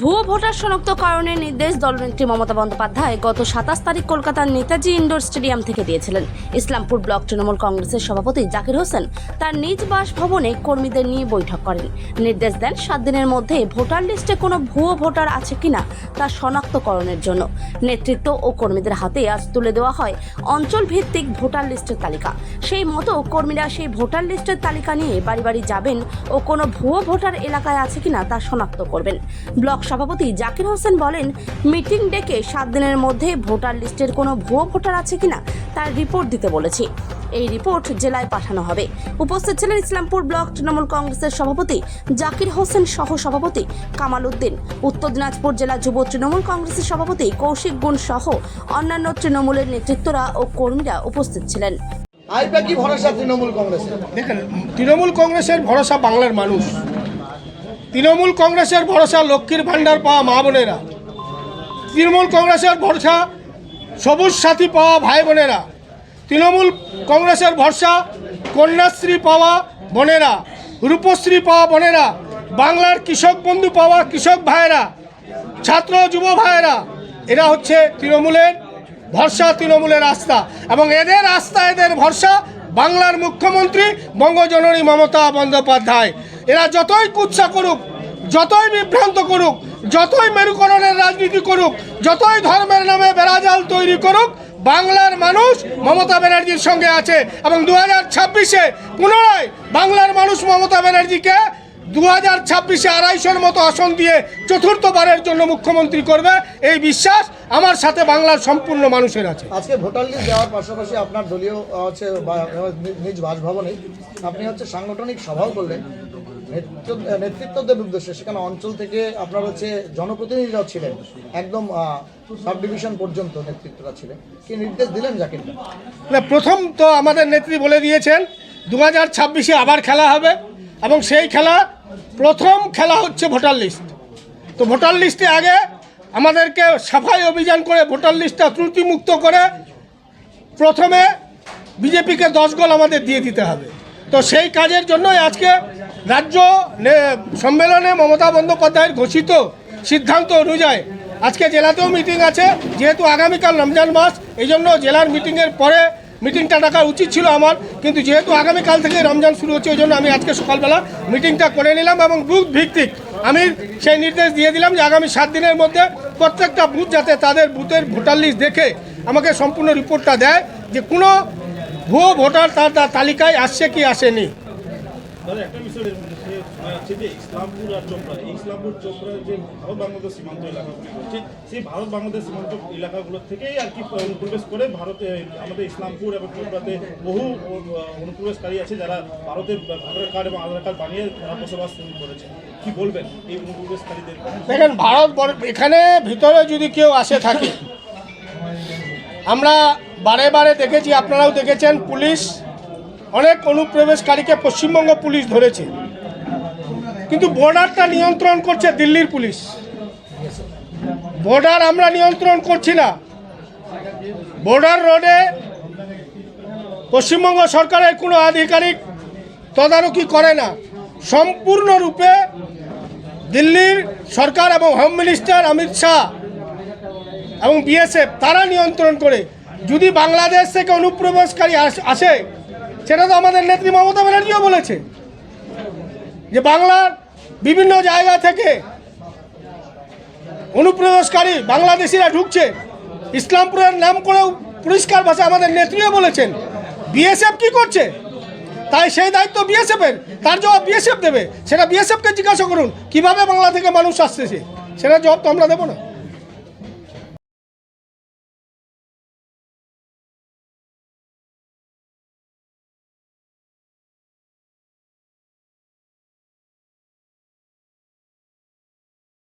ভুয়ো ভোটার শনাক্তকরণের নির্দেশ দলনেত্রী মমতা বন্দ্যোপাধ্যায় গত সাতাশ তারিখ কলকাতার নেতাজি ইন্ডোর স্টেডিয়াম থেকে দিয়েছিলেন। ইসলামপুর ব্লক তৃণমূল কংগ্রেসের সভাপতি জাকির হোসেন তার নিজ বাসভবনে কর্মীদের নিয়ে বৈঠক করেন। নির্দেশ দেন, সাত দিনের মধ্যে ভোটার লিস্টে কোনো ভুয়ো ভোটার আছে কিনা তা শনাক্তকরণের জন্য। নেতৃত্ব ও কর্মীদের হাতে আজ তুলে দেওয়া হয় অঞ্চল ভিত্তিক ভোটার লিস্টের তালিকা। সেই মতো কর্মীরা সেই ভোটার লিস্টের তালিকা নিয়ে বাড়ি বাড়ি যাবেন ও কোনো ভুয়ো ভোটার এলাকায় আছে কিনা তা শনাক্ত করবেন। ব্লক সভাপতি জাকির হোসেন বলেন, মিটিং ডেকে সাত দিনের মধ্যে ভোটার লিস্টের কোনো ভুয়ো ভোটার আছে কিনা তার রিপোর্ট দিতে বলেছি। এই রিপোর্ট জেলায় পাঠানো হবে। উপস্থিত ছিলেন ইসলামপুর ব্লক তৃণমূল কংগ্রেসের সভাপতি জাকির হোসেন সহ সভাপতি কামাল উদ্দিন। উত্তর দিনাজপুর জেলা যুব তৃণমূল কংগ্রেসের সভাপতি কৌশিক গুণ সহ অন্যান্য তৃণমূলের নেতৃত্বরা ও কর্মীরা উপস্থিত ছিলেন। আইপা কি ভরসা তৃণমূল কংগ্রেসের? দেখেন, তৃণমূল কংগ্রেসের ভরসা বাংলার মানুষ। তৃণমূল কংগ্রেসের ভরসা লক্ষ্মীর ভাণ্ডার পাওয়া মা বোনেরা। তৃণমূল কংগ্রেসের ভরসা সবুজ সাথী পাওয়া ভাই বোনেরা। তৃণমূল কংগ্রেসের ভরসা কন্যাশ্রী পাওয়া বোনেরা। রূপশ্রী পাওয়া বোনেরা। বাংলার কৃষক বন্ধু পাওয়া কৃষক ভাইয়েরা। ছাত্র যুব ভাইয়েরা। এরা হচ্ছে তৃণমূলের ভরসা তৃণমূলের আস্থা এবং এদের আস্থা এদের ভরসা বাংলার মুখ্যমন্ত্রী বঙ্গজননী মমতা বন্দ্যোপাধ্যায়। এরা যতই কুৎসা করুক, যতই বিভ্রান্ত করুক, যতই মেরুকরণের রাজনীতি করুক, যতই ধর্মের নামে বেড়াজাল তৈরি করুক, বাংলার মানুষ মমতা ব্যানার্জির সঙ্গে আছে এবং দু হাজার ছাব্বিশে পুনরায় বাংলার মানুষ মমতা ব্যানার্জিকে দু হাজার ছাব্বিশে আড়াইশোর মতো আসন দিয়ে চতুর্থবারের জন্য মুখ্যমন্ত্রী করবে এই বিশ্বাস আমার সাথে বাংলার সম্পূর্ণ মানুষের আছে। আজকে ভোটার লিস্ট দেওয়ার পাশাপাশি আপনার দলীয় হচ্ছে নিজ বাসভবনে আপনি হচ্ছে সাংগঠনিক সভাও করলেন নেতৃত্ব- নেতৃত্বদের উদ্দেশ্যে। সেখানে অঞ্চল থেকে আপনার হচ্ছে জনপ্রতিনিধিরাও ছিলেন একদম সাব ডিভিশন পর্যন্ত নেতৃত্বরা ছিলেন। কি নির্দেশ দিলেন জাকির না, প্রথম তো আমাদের নেত্রী বলে দিয়েছেন দু হাজার ছাব্বিশে আবার খেলা হবে এবং সেই খেলা প্রথম খেলা হচ্ছে ভোটার লিস্ট। তো ভোটার লিস্টে আগে আমাদেরকে সাফাই অভিযান করে ভোটার লিস্টটা ত্রুটিমুক্ত করে প্রথমে বিজেপিকে দশ গোল আমাদের দিয়ে দিতে হবে। তো সেই কাজের জন্যই আজকে রাজ্য সম্মেলনে মমতা বন্দ্যোপাধ্যায়ের ঘোষিত সিদ্ধান্ত অনুযায়ী আজকে জেলাতেও মিটিং আছে, যেহেতু আগামীকাল রমজান মাস এই জন্য জেলার মিটিংয়ের পরে মিটিংটা ডাকা উচিত ছিল আমার, কিন্তু যেহেতু আগামীকাল থেকে রমজান শুরু হচ্ছে ওই জন্য আমি আজকে সকালবেলা মিটিংটা করে নিলাম এবং বুথ ভিত্তিক আমি সেই নির্দেশ দিয়ে দিলাম যে আগামী সাত দিনের মধ্যে প্রত্যেকটা বুথ যাতে তাদের বুথের ভোটার লিস্ট দেখে আমাকে সম্পূর্ণ রিপোর্টটা দেয় যে কোনো ভুয়ো ভোটার তার তার তালিকায় আসছে কি আসেনি। যাচ্ছে যে ইসলামপুর আর চোপড়া ইসলামপুর চোপড়ার যে ভারত বাংলাদেশ সীমান্ত এলাকাগুলি রয়েছে সেই ভারত বাংলাদেশ সীমান্ত এলাকাগুলো থেকেই আর কি অনুপ্রবেশ করে ভারতে আমাদের ইসলামপুর এবং চোপড়াতে বহু অনুপ্রবেশকারী আছে যারা ভারতের ভোটার কার্ড এবং আধার কার্ড বানিয়ে বসবাস শুরু করেছে। কি বলবেন এই অনুপ্রবেশকারীদের? দেখেন, ভারত এখানে ভিতরে যদি কেউ আসে থাকে, আমরা বারে বারে দেখেছি, আপনারাও দেখেছেন, পুলিশ, অনেক অনুপ্রবেশকারীকে পশ্চিমবঙ্গ পুলিশ ধরেছে। কিন্তু বর্ডারটা নিয়ন্ত্রণ করছে দিল্লির পুলিশ। বর্ডার আমরা নিয়ন্ত্রণ করছি না। বর্ডার রোডে পশ্চিমবঙ্গ সরকারের কোনো আধিকারিক তদারকি করে না। সম্পূর্ণরূপে দিল্লির সরকার এবং হোম মিনিস্টার অমিত শাহ এবং বিএসএফ তারা নিয়ন্ত্রণ করে। যদি বাংলাদেশ থেকে অনুপ্রবেশকারী আস- সেটা তো আমাদের নেত্রী মমতা ব্যানার্জিও বলেছে। যে বাংলার বিভিন্ন জায়গা থেকে অনুপ্রবেশকারী বাংলাদেশিরা ঢুকছে। ইসলামপুরের নাম করেও পরিষ্কার ভাষা আমাদের নেত্রীও বলেছেন, বিএসএফ কি করছে? তাই সেই দায়িত্ব বিএসএফের। তার জবাব বিএসএফ দেবে। সেটা বিএসএফকে জিজ্ঞাসা করুন, কীভাবে বাংলা থেকে মানুষ আসতেছে? সেটা জবাব তো আমরা দেবো না।